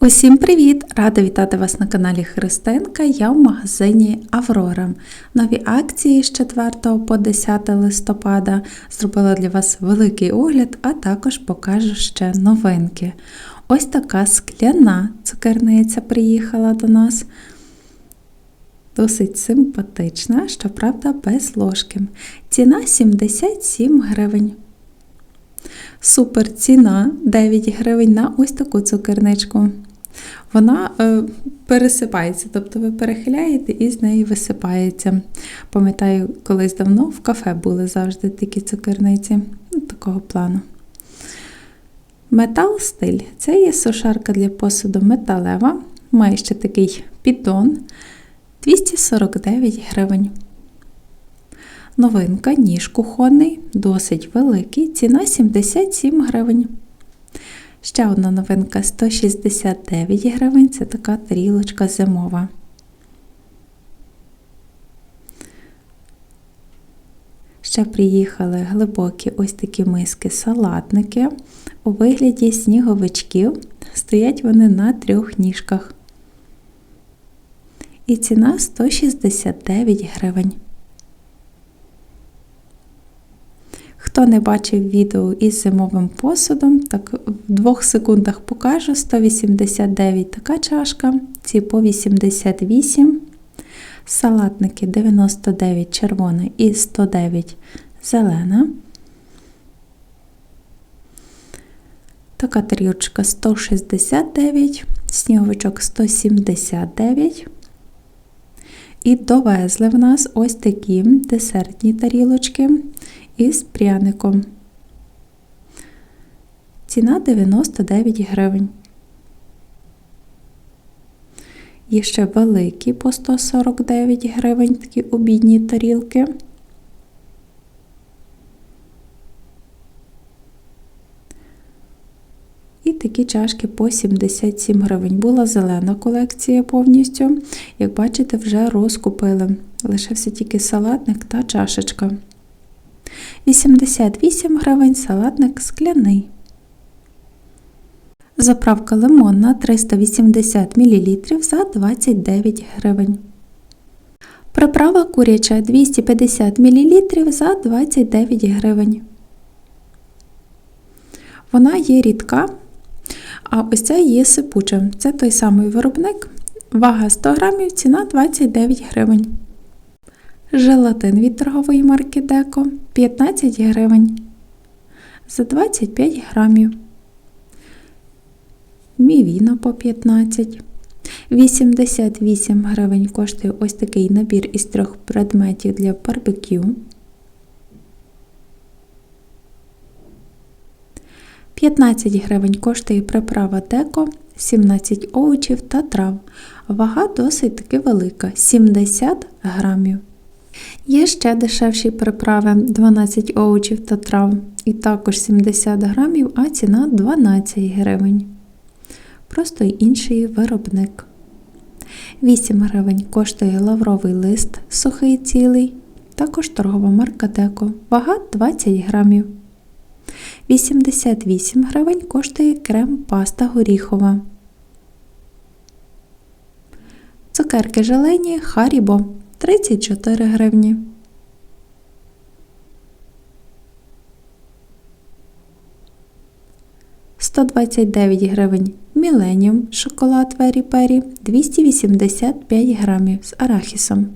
Усім привіт! Рада вітати вас на каналі Христинка. Я в магазині Аврора. Нові акції з 4 по 10 листопада зробила для вас великий огляд, а також покажу ще новинки. Ось така скляна цукерниця приїхала до нас. Досить симпатична, щоправда, без ложки. Ціна 77 гривень. Супер ціна 9 гривень на ось таку цукерничку. Вона е, пересипається, тобто ви перехиляєте і з неї висипається. Пам'ятаю, колись давно в кафе були завжди такі цукерниці ну, такого плану. Метал стиль це є сушарка для посуду металева. Має ще такий піддон 249 гривень. Новинка, ніж кухонний, досить великий, ціна 77 гривень. Ще одна новинка 169 гривень це така тарілочка зимова. Ще приїхали глибокі ось такі миски-салатники у вигляді сніговичків. Стоять вони на трьох ніжках. І ціна 169 гривень. Хто не бачив відео із зимовим посудом, так в двох секундах покажу 189 така чашка, ці по 88, салатники 99 червона і 109 зелена. Така тарілочка 169, сніговичок 179. І довезли в нас ось такі десертні тарілочки із пряником. Ціна 99 гривень. Є ще великі по 149 гривень такі обідні тарілки. І такі чашки по 77 гривень. Була зелена колекція повністю. Як бачите, вже розкупили. Лишився тільки салатник та чашечка. 88 гривень салатник скляний. Заправка лимонна 380 мл за 29 гривень. Приправа куряча 250 мл за 29 гривень. Вона є рідка, а ось ця є сипуча. Це той самий виробник. Вага 100 грамів, ціна 29 гривень. Желатин від торгової марки Деко 15 гривень за 25 грамів. Мівіна по 15. 88 гривень коштує ось такий набір із трьох предметів для барбекю. 15 гривень коштує приправа деко, 17 овочів та трав. Вага досить таки велика 70 грамів. Є ще дешевші приправи 12 овочів та трав, і також 70 грамів, а ціна 12 гривень. Просто інший виробник. 8 гривень коштує лавровий лист сухий цілий, також торгова марка Деко, вага 20 грамів. 88 гривень коштує крем паста горіхова. Цукерки желені Харібо 34 гривні. Сто гривень Міленіум шоколад Вері Пері 285 грамів з арахісом.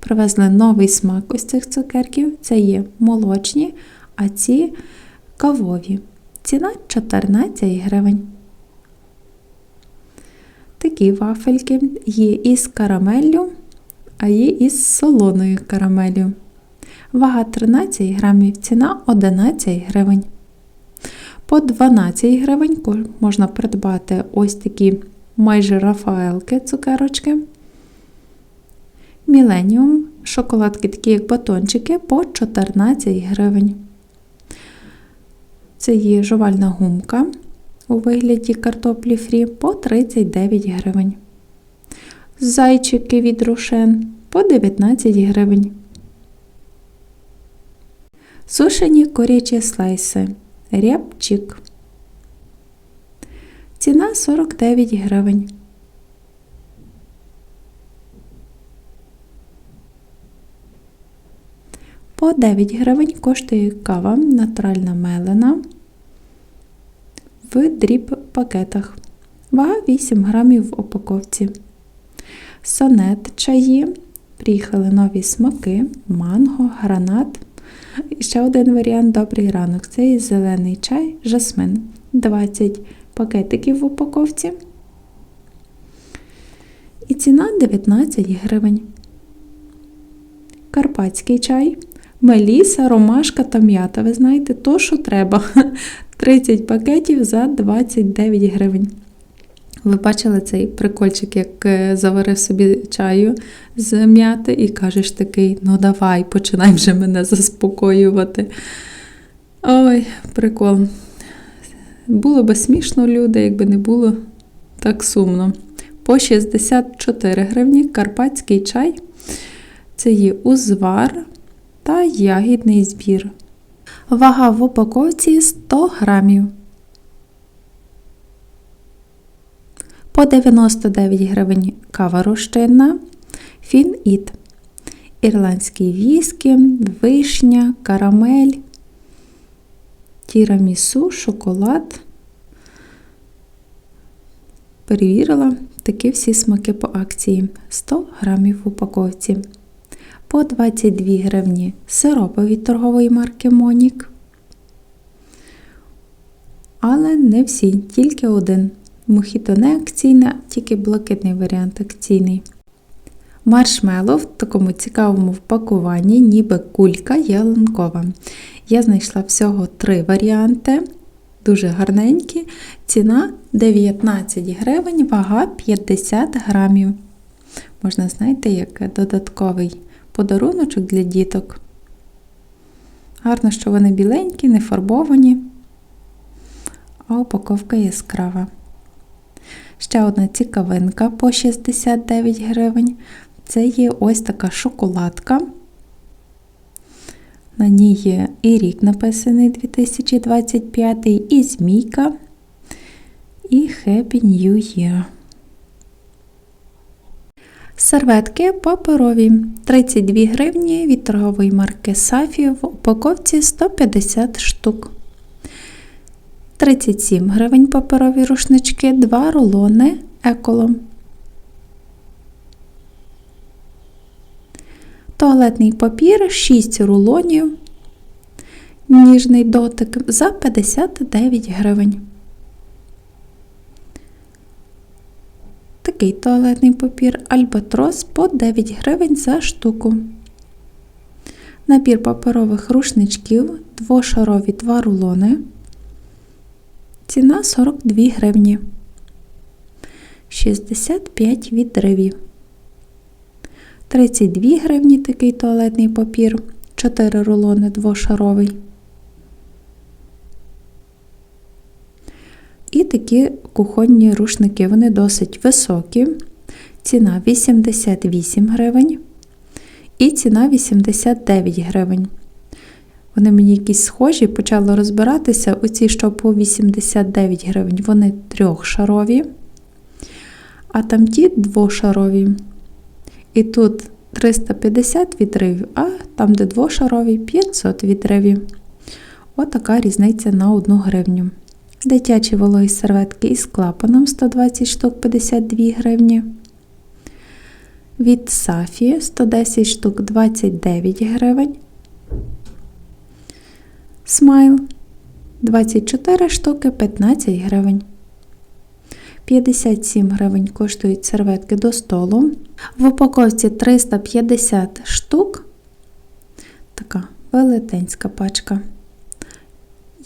Привезли новий смак ось цих цукерків. Це є молочні, а ці кавові. Ціна 14 гривень. Такі вафельки є із карамеллю а є із солоною карамелью. Вага 13 грамів, ціна 11 гривень. По 12 гривень можна придбати ось такі майже рафаелки цукерочки. Міленіум, шоколадки, такі як батончики, по 14 гривень. Це є жувальна гумка у вигляді картоплі фрі по 39 гривень зайчики від рушен по 19 гривень. Сушені корячі слайси. Рябчик. Ціна 49 гривень. По 9 гривень коштує кава натуральна мелена в дріб пакетах. Вага 8 грамів в упаковці. Сонет чаї. Приїхали нові смаки, манго, гранат. І ще один варіант добрий ранок. Це і зелений чай, жасмин. 20 пакетиків в упаковці. І ціна 19 гривень. Карпатський чай. Меліса, ромашка та м'ята. Ви знаєте, то, що треба. 30 пакетів за 29 гривень. Ви бачили цей прикольчик, як е, заварив собі чаю з м'яти і кажеш такий: ну давай, починай вже мене заспокоювати. Ой, прикол. Було би смішно, люди, якби не було так сумно. По 64 гривні карпатський чай. Це є узвар та ягідний збір. Вага в упаковці 100 грамів. По 99 гривень кава розчинна, фін-іт, ірландський віскі, вишня, карамель, тірамісу, шоколад. Перевірила такі всі смаки по акції 100 грамів в упаковці. По 22 гривні сиропи від торгової марки Монік. Але не всі, тільки один. Мохіто не акційне, тільки блакитний варіант акційний. Маршмело в такому цікавому впакуванні, ніби кулька ялинкова. Я знайшла всього три варіанти, дуже гарненькі. Ціна 19 гривень, вага 50 грамів. Можна, знаєте, як додатковий подаруночок для діток. Гарно, що вони біленькі, не фарбовані, а упаковка яскрава. Ще одна цікавинка по 69 гривень. Це є ось така шоколадка. На ній є і рік написаний 2025, і змійка, і Happy New Year. Серветки паперові 32 гривні від торгової марки Сафі в упаковці 150 штук. 37 гривень паперові рушнички, 2 рулони еколо. Туалетний папір 6 рулонів. Ніжний дотик за 59 гривень. Такий туалетний папір Альбатрос по 9 гривень за штуку. Набір паперових рушничків, двошарові 2 рулони. Ціна 42 гривні. 65 відривів. 32 гривні такий туалетний папір. 4 рулони двошаровий. І такі кухонні рушники, вони досить високі. Ціна 88 гривень. І ціна 89 гривень. Вони мені якісь схожі, почала розбиратися. Оці, що по 89 гривень, вони трьохшарові, а там ті двошарові. І тут 350 відривів, а там, де двошарові, 500 відривів. Отака різниця на 1 гривню. Дитячі вологі серветки із клапаном 120 штук 52 гривні. Від Сафі 110 штук 29 гривень. Смайл 24 штуки 15 гривень. 57 гривень коштують серветки до столу. В упаковці 350 штук. Така велетенська пачка.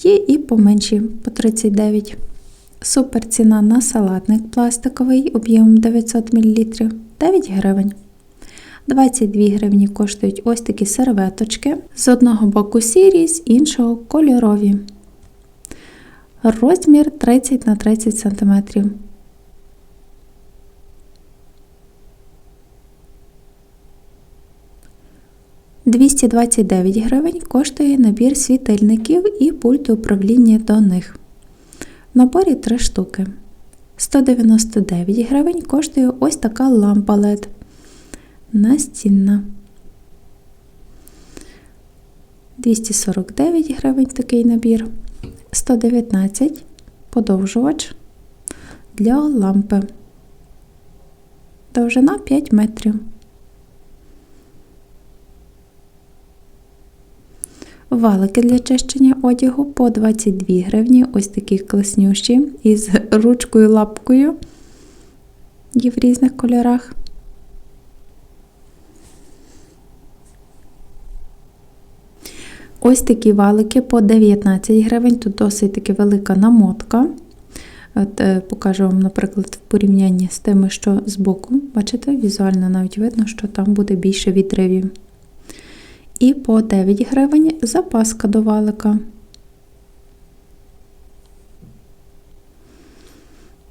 Є і поменші по 39. Супер ціна на салатник пластиковий об'ємом 900 мл 9 гривень. 22 гривні коштують ось такі серветочки. З одного боку сірі, з іншого кольорові. Розмір 30 на 30 см. Двісті двадцять дев'ять гривень коштує набір світильників і пульт управління до них. В наборі три штуки. 199 гривень коштує ось така лампа LED настінна. 249 гривень такий набір. 119 подовжувач для лампи. Довжина 5 метрів. Валики для чищення одягу по 22 гривні. Ось такі класнющі із ручкою лапкою. Є в різних кольорах. Ось такі валики по 19 гривень. Тут досить таки велика намотка. От, е, Покажу вам, наприклад, в порівнянні з тими, що збоку. Бачите, візуально навіть видно, що там буде більше відривів. І по 9 гривень запаска до валика.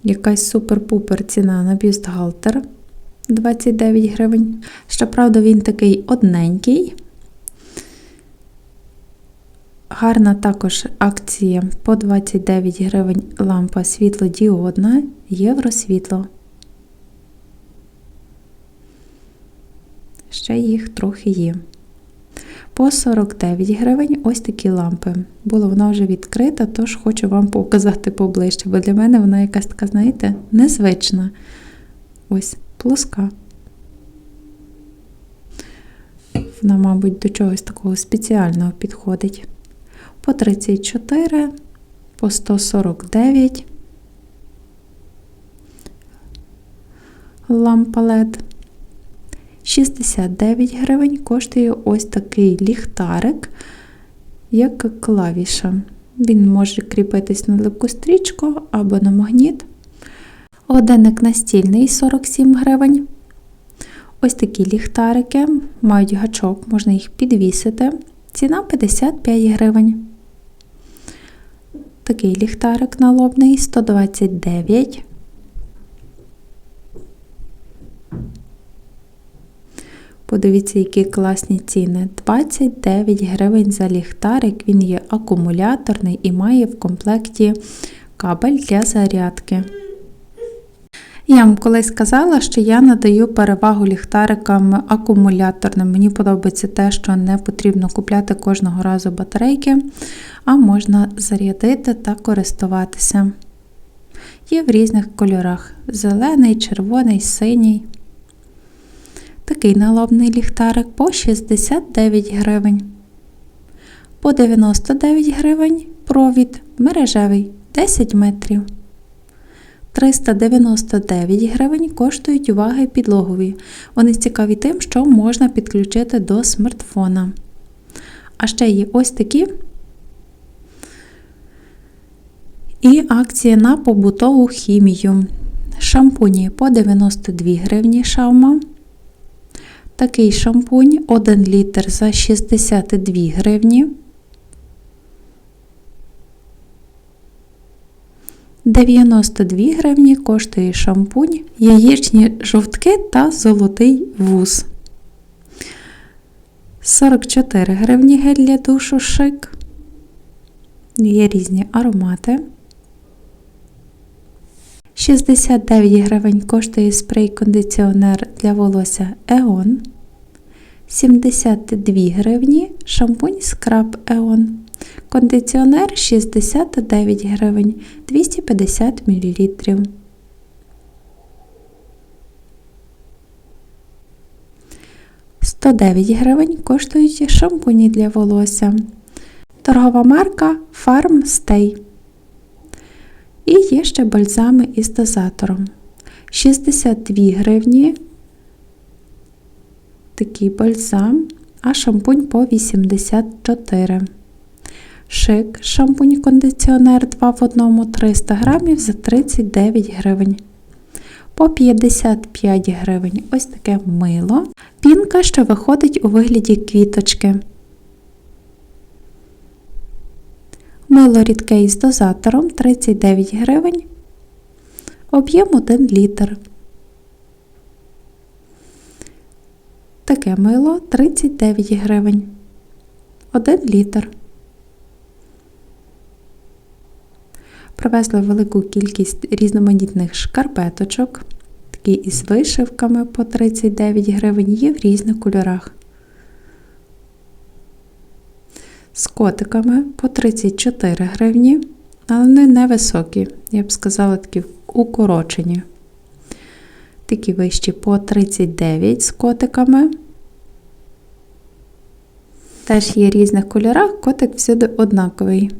Якась супер-пупер ціна на бюстгальтер 29 гривень. Щоправда, він такий одненький. Гарна також акція по 29 гривень лампа світлодіодна євросвітло. Ще їх трохи є. По 49 гривень ось такі лампи. Була вона вже відкрита, тож хочу вам показати поближче, бо для мене вона якась така, знаєте, незвична. Ось плоска. Вона, мабуть, до чогось такого спеціального підходить. По 34, по 149 лампа LED. 69 гривень коштує ось такий ліхтарик, як клавіша. Він може кріпитись на липку стрічку або на магніт. Годинник настільний 47 гривень. Ось такі ліхтарики, мають гачок, можна їх підвісити. Ціна 55 гривень. Такий ліхтарик налобний 129. Подивіться, які класні ціни. 29 гривень за ліхтарик, він є акумуляторний і має в комплекті кабель для зарядки. Я вам колись казала, що я надаю перевагу ліхтарикам акумуляторним. Мені подобається те, що не потрібно купляти кожного разу батарейки, а можна зарядити та користуватися. Є в різних кольорах: зелений, червоний, синій. Такий налобний ліхтарик по 69 гривень. По 99 гривень провід мережевий 10 метрів. 399 гривень коштують уваги підлогові. Вони цікаві тим, що можна підключити до смартфона. А ще є ось такі. І акція на побутову хімію. Шампуні по 92 гривні шаума. Такий шампунь 1 літр за 62 гривні. 92 гривні коштує шампунь, яєчні жовтки та золотий вуз. 44 гривні гель для душу шик. Є різні аромати. 69 гривень коштує спрей-кондиціонер для волосся Еон. 72 гривні шампунь скраб Еон. Кондиціонер 69 гривень 250 мл. «109 гривень коштують шампуні для волосся. Торгова марка Farm Stay. І є ще бальзами із дозатором. 62 гривні. Такий бальзам, а шампунь по 84 Шик, шампунь-кондиціонер 2 в 1 300 грамів за 39 гривень. По 55 гривень ось таке мило. Пінка, що виходить у вигляді квіточки. Мило рідке із дозатором 39 гривень. Об'єм 1 літр. Таке мило 39 гривень. 1 літр. Привезли велику кількість різноманітних шкарпеточок, такі із вишивками по 39 гривень, є в різних кольорах. З котиками по 34 гривні, але вони невисокі, я б сказала, такі укорочені. Такі вищі по 39 з котиками. Теж є різних кольорах, котик всюди однаковий.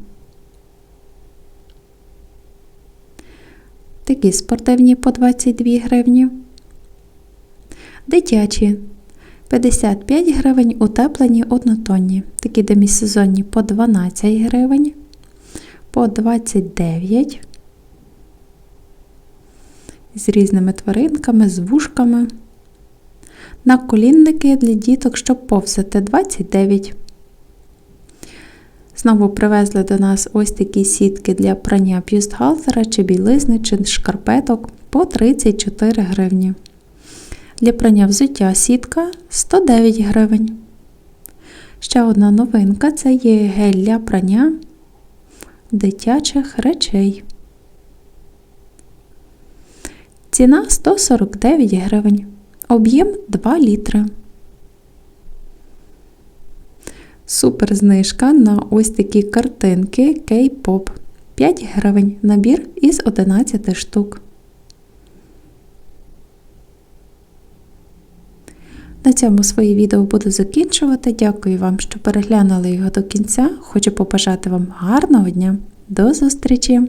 Такі спортивні по 22 гривні. Дитячі 55 гривень, утеплені однотонні. Такі демісезонні по 12 гривень, по 29 з різними тваринками, з вушками. Наколінники для діток, щоб повзати 29. Знову привезли до нас ось такі сітки для прання бюстгальтера чи білизни, чи шкарпеток по 34 гривні. Для прання взуття сітка 109 гривень. Ще одна новинка це є гель для прання дитячих речей. Ціна 149 гривень. Об'єм 2 літри. Супер знижка на ось такі картинки K-pop. 5 гривень. Набір із 11 штук. На цьому своє відео буду закінчувати. Дякую вам, що переглянули його до кінця. Хочу побажати вам гарного дня. До зустрічі!